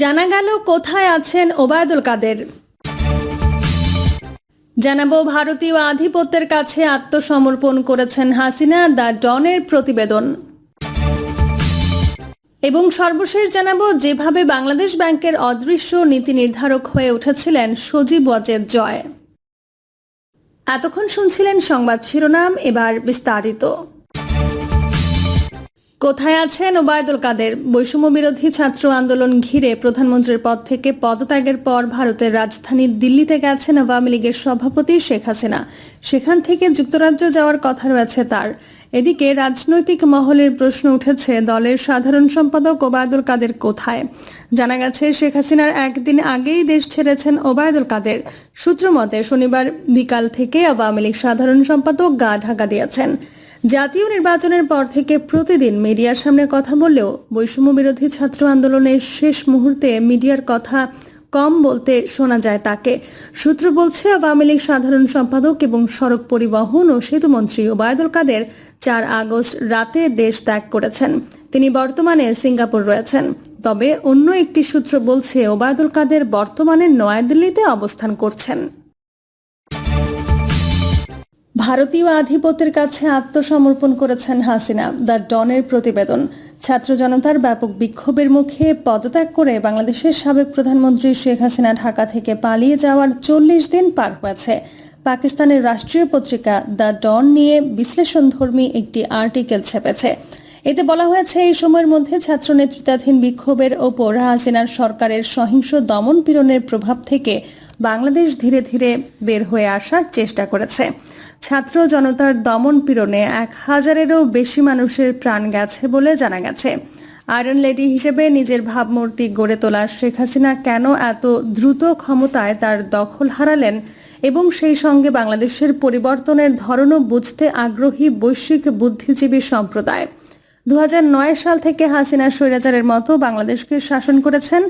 জানা গেল কোথায় আছেন ওবায়দুল কাদের। জানাব, ভারতীয় আধিপত্যের কাছে আত্মসমর্পণ করেছেন হাসিনা দ্য ডনের প্রতিবেদন। এবং সর্বশেষ জানাব, যেভাবে বাংলাদেশ ব্যাংকের অদৃশ্য নীতি নির্ধারক হয়ে উঠেছিলেন সজীব ওয়াজেদ জয়। এতক্ষণ শুনছিলেন সংবাদ শিরোনাম, এবার বিস্তারিত। কোথায় আছেন ওবায়দুল কাদের? বৈষম্য বিরোধী ছাত্র আন্দোলন ঘিরে প্রধানমন্ত্রীর পদ থেকে পদত্যাগের পর ভারতের রাজধানী দিল্লিতে গেছেন আওয়ামী লীগের সভাপতি শেখ হাসিনা। সেখান থেকে যুক্তরাজ্য যাওয়ার কথা রয়েছে তার। এদিকে রাজনৈতিক মহলের প্রশ্ন উঠেছে দলের সাধারণ সম্পাদক ওবায়দুল কাদের কোথায়? জানা গেছে, শেখ হাসিনার একদিন আগেই দেশ ছেড়েছেন ওবায়দুল কাদের। সূত্র মতে, শনিবার বিকাল থেকে আওয়ামী লীগ সাধারণ সম্পাদক গা ঢাকা দিয়েছেন। জাতীয় নির্বাচনের পর থেকে প্রতিদিন মিডিয়ার সামনে কথা বললেও বৈষম্য বিরোধী ছাত্র আন্দোলনের শেষ মুহূর্তে মিডিয়ার কথা কম বলতে শোনা যায় তাকে। সূত্র বলছে, আওয়ামী লীগ সাধারণ সম্পাদক এবং সড়ক পরিবহন ও সেতুমন্ত্রী ওবায়দুল কাদের চার আগস্ট রাতে দেশ ত্যাগ করেছেন। তিনি বর্তমানে সিঙ্গাপুর রয়েছেন। তবে অন্য একটি সূত্র বলছে, ওবায়দুল কাদের বর্তমানে নয়াদিল্লিতে অবস্থান করছেন। ভারতীয় আধিপত্যের কাছে আত্মসমর্পণ করেছেন হাসিনা। দ্য ডনের প্রতিবেদন। ছাত্র জনতার ব্যাপক বিক্ষোভের মুখে পদত্যাগ করে বাংলাদেশের সাবেক প্রধানমন্ত্রী শেখ হাসিনা ঢাকা থেকে পালিয়ে যাওয়ার চল্লিশ দিন পার হয়েছে। পাকিস্তানের রাষ্ট্রীয় পত্রিকা দ্য ডন নিয়ে বিশ্লেষণধর্মী একটি আর্টিকেল ছেপেছে। এতে বলা হয়েছে, এই সময়ের মধ্যে ছাত্র নেতৃত্বাধীন বিক্ষোভের ওপর হাসিনার সরকারের সহিংস দমন পীড়নের প্রভাব থেকে বাংলাদেশ ধীরে ধীরে বের হয়ে আসার চেষ্টা করেছে। ছাত্র জনতার দমন পীড়নে এক হাজারেরও বেশি মানুষের প্রাণ গেছে বলে জানা গেছে। আয়রন লেডি হিসেবে নিজের ভাবমূর্তি গড়ে তোলা শেখ হাসিনা কেন এত দ্রুত ক্ষমতায় তার দখল হারালেন এবং সেই সঙ্গে বাংলাদেশের পরিবর্তনের ধরনও বুঝতে আগ্রহী বৈশ্বিক বুদ্ধিজীবী সম্প্রদায়। দু হাজার নয় সাল থেকে হাসিনা স্বৈরাচারের মতো বাংলাদেশকে শাসন করেছেন।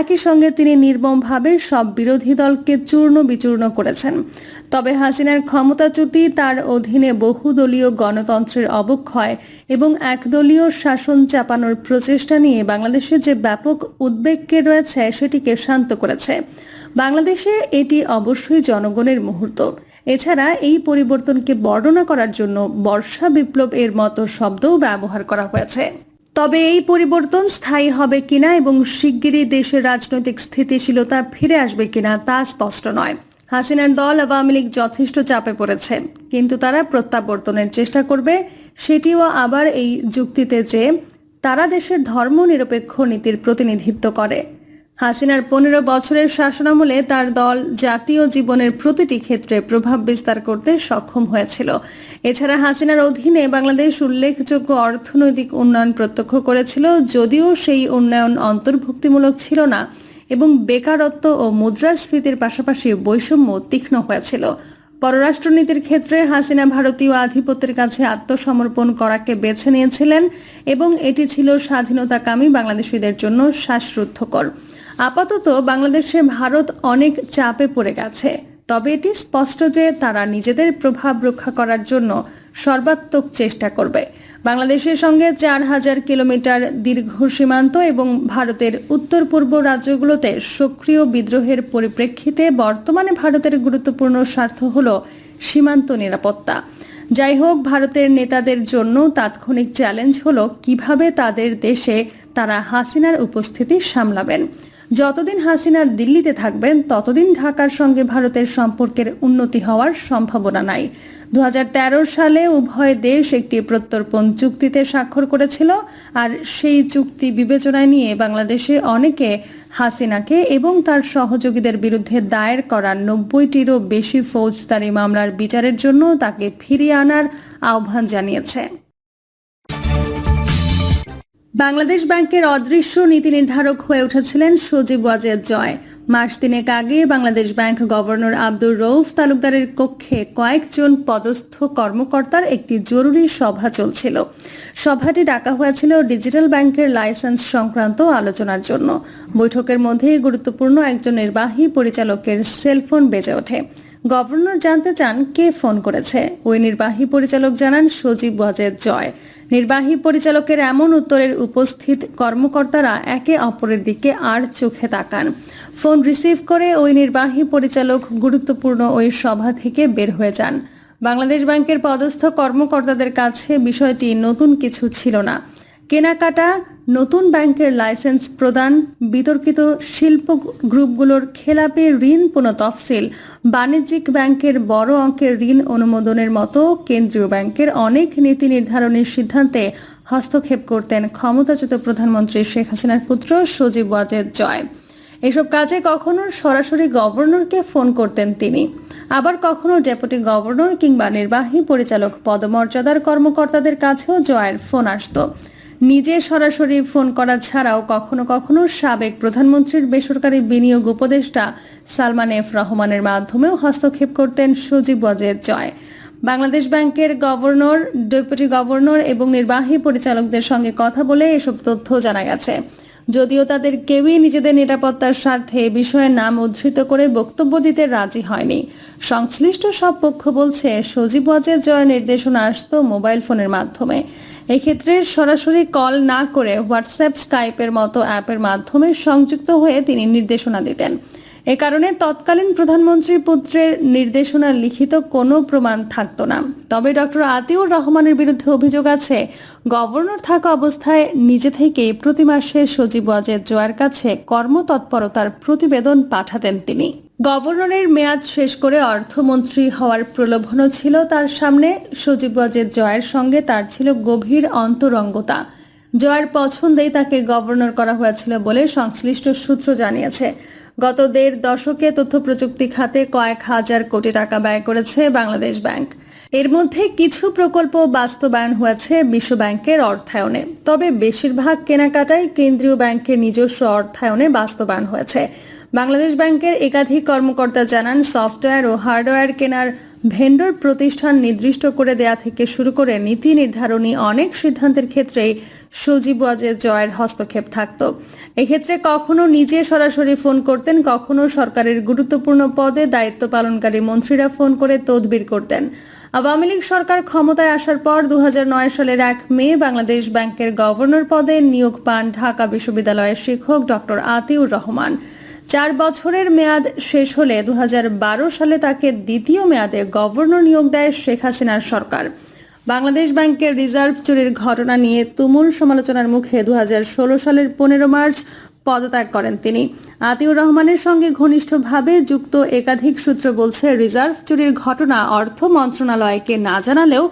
একই সঙ্গে তিনি নির্মমভাবে সব বিরোধী দলকে চূর্ণ বিচূর্ণ করেছেন। তবে হাসিনার ক্ষমতাচ্যুতি তার অধীনে বহুদলীয় গণতন্ত্রের অবক্ষয় এবং একদলীয় শাসন চাপানোর প্রচেষ্টা নিয়ে বাংলাদেশে যে ব্যাপক উদ্বেগকে রয়েছে, সেটিকে শান্ত করেছে। বাংলাদেশে এটি অবশ্যই জনগণের মুহূর্ত। এছাড়া এই পরিবর্তনকে বর্ণনা করার জন্য বর্ষা বিপ্লব এর মতো শব্দও ব্যবহার করা হয়েছে। তবে এই পরিবর্তন স্থায়ী হবে কিনা এবং শিগগিরই দেশের রাজনৈতিক স্থিতিশীলতা ফিরে আসবে কিনা তা স্পষ্ট নয়। হাসিনার দল আওয়ামী লীগ যথেষ্ট চাপে পড়েছে, কিন্তু তারা প্রত্যাবর্তনের চেষ্টা করবে, সেটিও আবার এই যুক্তিতে যে তারা দেশের ধর্মনিরপেক্ষ নীতির প্রতিনিধিত্ব করে। হাসিনার পনেরো বছরের শাসনামলে তার দল জাতীয় জীবনের প্রতিটি ক্ষেত্রে প্রভাব বিস্তার করতে সক্ষম হয়েছিল। এছাড়া হাসিনার অধীনে বাংলাদেশ উল্লেখযোগ্য অর্থনৈতিক উন্নয়ন প্রত্যক্ষ করেছিল, যদিও সেই উন্নয়ন অন্তর্ভুক্তিমূলক ছিল না এবং বেকারত্ব ও মুদ্রাস্ফীতির পাশাপাশি বৈষম্য তীক্ষ্ণ হয়েছিল। পররাষ্ট্রনীতির ক্ষেত্রে হাসিনা ভারতীয় আধিপত্যের কাছে আত্মসমর্পণ করাকে বেছে নিয়েছিলেন এবং এটি ছিল স্বাধীনতাকামী বাংলাদেশিদের জন্য শ্বাসরুদ্ধকর। আপাতত বাংলাদেশে ভারত অনেক চাপে পড়ে গেছে। তবে এটি স্পষ্ট যে তারা নিজেদের প্রভাব রক্ষা করার জন্য সর্বাত্মক চেষ্টা করবে। বাংলাদেশের সঙ্গে চার হাজার কিলোমিটার দীর্ঘ সীমান্ত এবং ভারতের উত্তর পূর্ব রাজ্যগুলোতে সক্রিয় বিদ্রোহের পরিপ্রেক্ষিতে বর্তমানে ভারতের গুরুত্বপূর্ণ স্বার্থ হল সীমান্ত নিরাপত্তা। যাই হোক, ভারতের নেতাদের জন্য তাৎক্ষণিক চ্যালেঞ্জ হলো কীভাবে তাদের দেশে তারা হাসিনার উপস্থিতি সামলাবেন। যতদিন হাসিনা দিল্লিতে থাকবেন, ততদিন ঢাকার সঙ্গে ভারতের সম্পর্কের উন্নতি হওয়ার সম্ভাবনা নাই। দু হাজার তেরো সালে উভয় দেশ একটি প্রত্যর্পণ চুক্তিতে স্বাক্ষর করেছিল আর সেই চুক্তি বিবেচনায় নিয়ে বাংলাদেশে অনেকে হাসিনাকে এবং তার সহযোগীদের বিরুদ্ধে দায়ের করা নব্বইটিরও বেশি ফৌজদারি মামলার বিচারের জন্য তাকে ফিরিয়ে আনার আহ্বান জানিয়েছে। বাংলাদেশ ব্যাংকের অদৃশ্য নীতি নির্ধারক হয়ে উঠেছিলেন সজীব ওয়াজেদ জয়। মাস তিনেক আগে বাংলাদেশ ব্যাংক গভর্নর আব্দুর রৌফ তালুকদারের কক্ষে কয়েকজন পদস্থ কর্মকর্তার একটি জরুরি সভা চলছিল। সভাটি ডাকা হয়েছিল ডিজিটাল ব্যাংকের লাইসেন্স সংক্রান্ত আলোচনার জন্য। বৈঠকের মধ্যেই গুরুত্বপূর্ণ একজন নির্বাহী পরিচালকের সেলফোন বেজে ওঠে। গভর্নর জানতে চান কে ফোন করেছে। ওই নির্বাহী পরিচালক জানান, সজীব ওয়াজেদ জয়। নির্বাহী পরিচালকের এমন উত্তরের উপস্থিত কর্মকর্তারা একে অপরের দিকে আর চোখে তাকান। ফোন রিসিভ করে ওই নির্বাহী পরিচালক গুরুত্বপূর্ণ ওই সভা থেকে বের হয়ে যান। বাংলাদেশ ব্যাংকের পদস্থ কর্মকর্তাদের কাছে বিষয়টি নতুন কিছু ছিল না। কেনাকাটা নতুন ব্যাংকের লাইসেন্স প্রদান, বিতর্কিত শিল্প গ্রুপগুলোর খেলাপি ঋণ পুনঃ তফসিল, বাণিজ্যিক ব্যাংকের বড় অঙ্কের ঋণ অনুমোদনের মতো কেন্দ্রীয় ব্যাংকের অনেক নীতি নির্ধারণের সিদ্ধান্তে হস্তক্ষেপ করতেন ক্ষমতাচ্যুত প্রধানমন্ত্রী শেখ হাসিনার পুত্র সজীব ওয়াজেদ জয়। এসব কাজে কখনো সরাসরি গভর্নরকে ফোন করতেন তিনি। আবার কখনো ডেপুটি গভর্নর কিংবা নির্বাহী পরিচালক পদমর্যাদার কর্মকর্তাদের কাছেও জয়ের ফোন আসতো। নিজে সরাসরি ফোন করা ছাড়াও কখনো কখনো সাবেক প্রধানমন্ত্রীর বেসরকারি বিনিয়োগ উপদেষ্টা সালমান এফ রহমানের মাধ্যমেও হস্তক্ষেপ করতেন সজীব ওয়াজেদ জয়। বাংলাদেশ ব্যাংকের গভর্নর, ডেপুটি গভর্নর এবং নির্বাহী পরিচালকদের সঙ্গে কথা বলে এসব তথ্য জানা গেছে। যদিও তাদের কেউই নিজেদের নিরাপত্তার স্বার্থে এ বিষয়ে নাম উদ্ধৃত করে বক্তব্য দিতে রাজি হয়নি। সংশ্লিষ্ট সব পক্ষ বলছে, সজীব ওয়াজের জয় নির্দেশনা আসত মোবাইল ফোনের মাধ্যমে। এক্ষেত্রে সরাসরি কল না করে হোয়াটসঅ্যাপ, স্কাইপের মতো অ্যাপের মাধ্যমে সংযুক্ত হয়ে তিনি নির্দেশনা দিতেন। এ কারণে তৎকালীন প্রধানমন্ত্রী পুত্রের নির্দেশনা লিখিত কোনো প্রমাণ থাকতো না। তবে ডক্টর আতিউর রহমানের বিরুদ্ধে অভিযোগ আছে, গভর্নর থাকা অবস্থায় নিজে থেকে প্রতি মাসে সজীব ওয়াজেদ জোয়ার কাছে কর্মতৎপরতার প্রতিবেদন পাঠাতেন তিনি। গভর্নরের মেয়াদ শেষ করে অর্থমন্ত্রী হওয়ার প্রলোভনও ছিল তার সামনে। সজীব ওয়াজেদ জয়ের সঙ্গে তার ছিল গভীর অন্তরঙ্গতা। জয়ের পছন্দেই তাকে গভর্নর করা হয়েছিল বলে সংশ্লিষ্ট সূত্র জানিয়েছে। গত দেড় দশকে তথ্য প্রযুক্তি খাতে কয়েক হাজার কোটি টাকা ব্যয় করেছে বাংলাদেশ ব্যাংক। এর মধ্যে কিছু প্রকল্প বাস্তবায়ন হয়েছে বিশ্ব ব্যাংকের অর্থায়নে। তবে বেশিরভাগ কেনাকাটাই কেন্দ্রীয় ব্যাংকের নিজস্ব অর্থায়নে বাস্তবায়ন হয়েছে। বাংলাদেশ ব্যাংকের একাধিক কর্মকর্তা জানান, সফটওয়্যার ও হার্ডওয়্যার কেনার ভেন্ডর প্রতিষ্ঠান নির্দিষ্ট করে দেয়া থেকে শুরু করে নীতি নির্ধারণী অনেক সিদ্ধান্তের ক্ষেত্রেই সজীব ওয়াজেদ জয়ের হস্তক্ষেপ থাকত। এক্ষেত্রে কখনো নিজে সরাসরি ফোন করতেন, কখনো সরকারের গুরুত্বপূর্ণ পদে দায়িত্ব পালনকারী মন্ত্রীরা ফোন করে তদবির করতেন। আওয়ামী লীগ সরকার ক্ষমতায় আসার পর দু হাজার নয় সালের এক মে বাংলাদেশ ব্যাংকের গভর্নর পদে নিয়োগ পান ঢাকা বিশ্ববিদ্যালয়ের শিক্ষক ডক্টর আতিউর রহমান। চার বছরের মেয়াদ শেষ হলে দু হাজার বারো সালে তাকে দ্বিতীয় মেয়াদে গভর্নর নিয়োগ দেয় শেখ হাসিনার সরকার। বাংলাদেশ ব্যাংকের রিজার্ভ চুরির ঘটনা নিয়ে তুমুল সমালোচনার মুখে দু হাজার ষোলো সালের পনেরো মার্চ পদত্যাগ করেন তিনি। আতিউর রহমানের সঙ্গে ঘনিষ্ঠভাবে যুক্ত একাধিক সূত্র বলছে, রিজার্ভ চুরির ঘটনা অর্থ মন্ত্রণালয়কে না জানালেও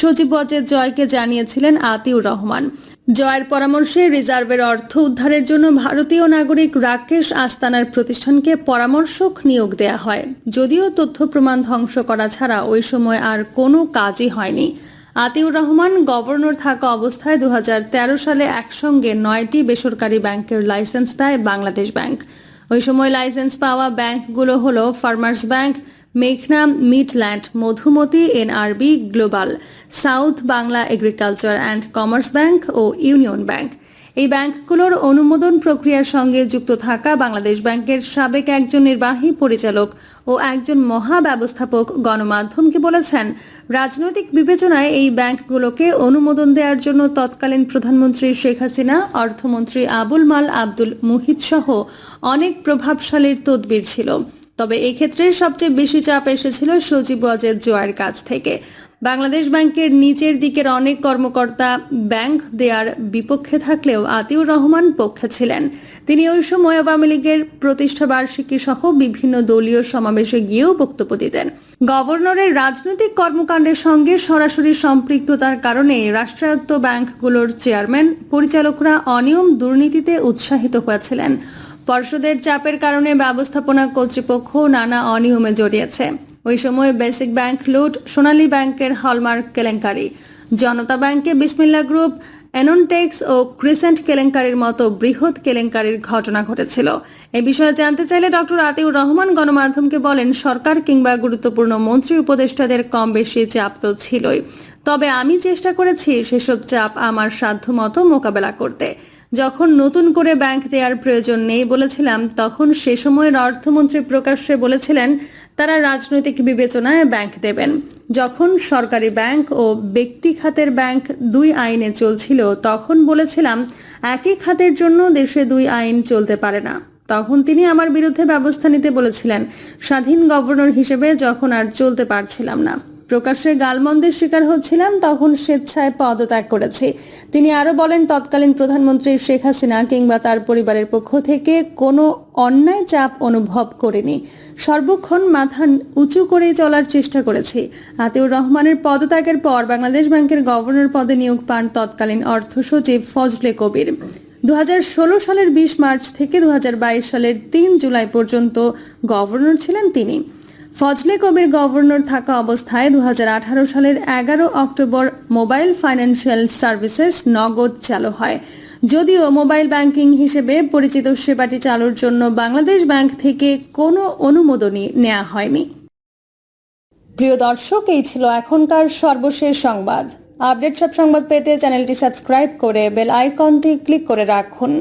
সচিব ওয়াজেদ জয়কে জানিয়েছিলেন আতিউর রহমান। জয়ের পরামর্শে রিজার্ভের অর্থ উদ্ধারের জন্য ভারতীয় নাগরিক রাকেশ আস্তানার প্রতিষ্ঠানকে পরামর্শক নিয়োগ দেয়া হয়। যদিও তথ্য প্রমাণ ধ্বংস করা ছাড়া ওই সময় আর কোনো কাজই হয়নি। আতিউর রহমান, গভর্নর থাকা অবস্থায় দু হাজার তেরো সালে একসঙ্গে নয়টি বেসরকারি ব্যাংকের লাইসেন্স দেয় বাংলাদেশ ব্যাংক। ওই সময় লাইসেন্স পাওয়া ব্যাংকগুলো হলো ফার্মার্স ব্যাংক, মেঘনা, midland, Madhumati, NRB, global, south Bangla agriculture and commerce bank O union bank. এই ব্যাংকগুলোর অনুমোদন প্রক্রিয়ার সঙ্গে যুক্ত থাকা বাংলাদেশ ব্যাংকের সাবেক একজন নির্বাহী পরিচালক ও একজন মহা ব্যবস্থাপক গণমাধ্যমকে বলেছেন, রাজনৈতিক বিবেচনায় এই ব্যাংকগুলোকে অনুমোদন দেওয়ার জন্য তৎকালীন প্রধানমন্ত্রী শেখ হাসিনা, অর্থমন্ত্রী আবুল মাল, আব্দুল মুহিত সহ অনেক প্রভাবশালীর তদবির ছিল। তবে এই ক্ষেত্রে সবচেয়ে বেশি চাপ এসেছিল সজীব ওয়াজেদ জয়ের কাছ থেকে। বাংলাদেশ ব্যাংকের নিচের দিকের অনেক কর্মকর্তা ব্যাংক দেয়ার বিপক্ষে থাকলেও আতিউর রহমান পক্ষে ছিলেন। তিনি ওই সময় আওয়ামী লীগের প্রতিষ্ঠা বার্ষিকী সহ বিভিন্ন দলীয় সমাবেশে গিয়েও বক্তব্য দিতেন। গভর্নরের রাজনৈতিক কর্মকাণ্ডের সঙ্গে সরাসরি সম্পৃক্ততার কারণে রাষ্ট্রায়ত্ত ব্যাংকগুলোর চেয়ারম্যান পরিচালকরা অনিয়ম দুর্নীতিতে উৎসাহিত হয়েছিলেন। পর্ষদের চাপের কারণে ব্যবস্থাপনা কর্তৃপক্ষ নানা অনিয়মে জড়িয়েছে। ওই সময় বেসিক ব্যাংক লুট, সোনালী ব্যাংকের হলমার্ক কেলেঙ্কারি। জনতা ব্যাংকে বিসমিল্লা গ্রুপ, অ্যাননটেক্স ও ক্রিসেন্ট কেলেঙ্কারির মতো বৃহৎ কেলেঙ্কারির ঘটনা ঘটেছিল। এ বিষয়ে জানতে চাইলে ডক্টর আতিউর রহমান গণমাধ্যমকে বলেন, সরকার কিংবা গুরুত্বপূর্ণ মন্ত্রী উপদেষ্টাদের কম বেশি চাপ তো ছিলই। তবে আমি চেষ্টা করেছি সেসব চাপ আমার সাধ্যমতো মোকাবেলা করতে। যখন নতুন করে ব্যাংক দেওয়ার প্রয়োজন নেই বলেছিলাম, তখন সে সময়ের অর্থমন্ত্রী প্রকাশ্যে বলেছিলেন, তারা রাজনৈতিক বিবেচনায় ব্যাংক দেবেন। যখন সরকারি ব্যাংক ও ব্যক্তি খাতের ব্যাংক দুই আইনে চলছিল, তখন বলেছিলাম, একই খাতের জন্য দেশে দুই আইন চলতে পারে না। তখন তিনি আমার বিরুদ্ধে ব্যবস্থা নিতে বলেছিলেন, স্বাধীন গভর্নর হিসেবে যখন আর চলতে পারছিলাম না। প্রকাশ্যে গালমন্দের শিকার হচ্ছিলাম, তখন স্বেচ্ছায় পদত্যাগ করেছি। তিনি আরও বলেন, তৎকালীন প্রধানমন্ত্রী শেখ হাসিনা কিংবা তার পরিবারের পক্ষ থেকে কোনো অন্যায় চাপ অনুভব করিনি। সর্বক্ষণ মাথা উঁচু করে চলার চেষ্টা করেছি। আতিউর রহমানের পদত্যাগের পর বাংলাদেশ ব্যাংকের গভর্নর পদে নিয়োগ পান তৎকালীন অর্থ সচিব ফজলে কবির। দু হাজার ষোলো সালের বিশ মার্চ থেকে দু হাজার বাইশ সালের তিন জুলাই পর্যন্ত গভর্নর ছিলেন তিনি। ফজলে কবির গভর্নর থাকা অবস্থায় দু হাজার আঠারো সালের এগারো অক্টোবর মোবাইল ফাইন্যান্সিয়াল সার্ভিসেস নগদ চালু হয়। যদিও মোবাইল ব্যাংকিং হিসেবে পরিচিত সেবাটি চালুর জন্য বাংলাদেশ ব্যাংক থেকে কোনো অনুমোদনই নেওয়া হয়নি। প্রিয় দর্শক, এই ছিল এখনকার সর্বশেষ সংবাদ। আপডেট সব সংবাদ পেতে চ্যানেলটি সাবস্ক্রাইব করে বেল আইকনটি ক্লিক করে রাখুন।